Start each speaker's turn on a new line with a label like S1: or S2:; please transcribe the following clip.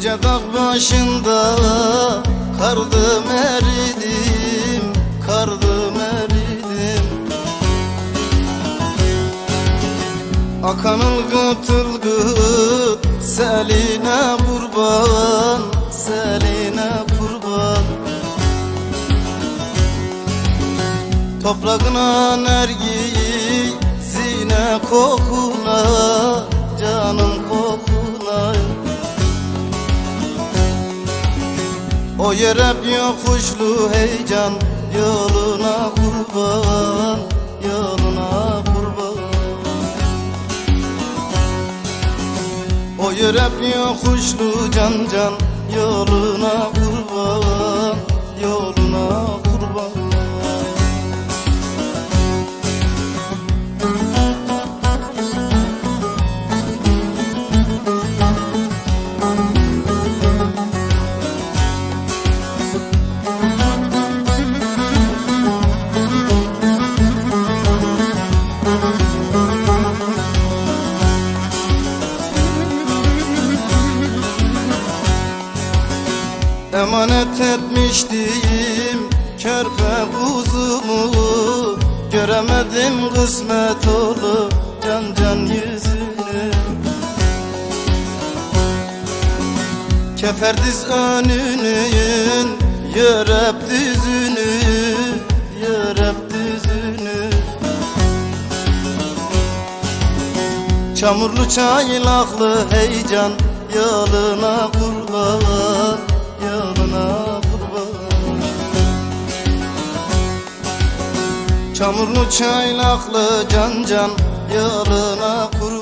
S1: Yüce dağ başında kardım eridim Kardım eridim. Akanın gıtıl gıt seline kurban Seline kurban. Toprağına nergizine kokun O yer hep yokuşlu heyecan Yoluna kurban Yoluna kurban. O yer hep yokuşlu can can Yoluna kurban Emanet etmiştim körpe kuzumu. Göremedim kısmet olup can can yüzünü. Keferdiz önünün Yörep düzünü Yörep düzünü Çamurlu çaylaklı heyecan Yoluna Çamurlu çaylaklı can can Yoluna kurban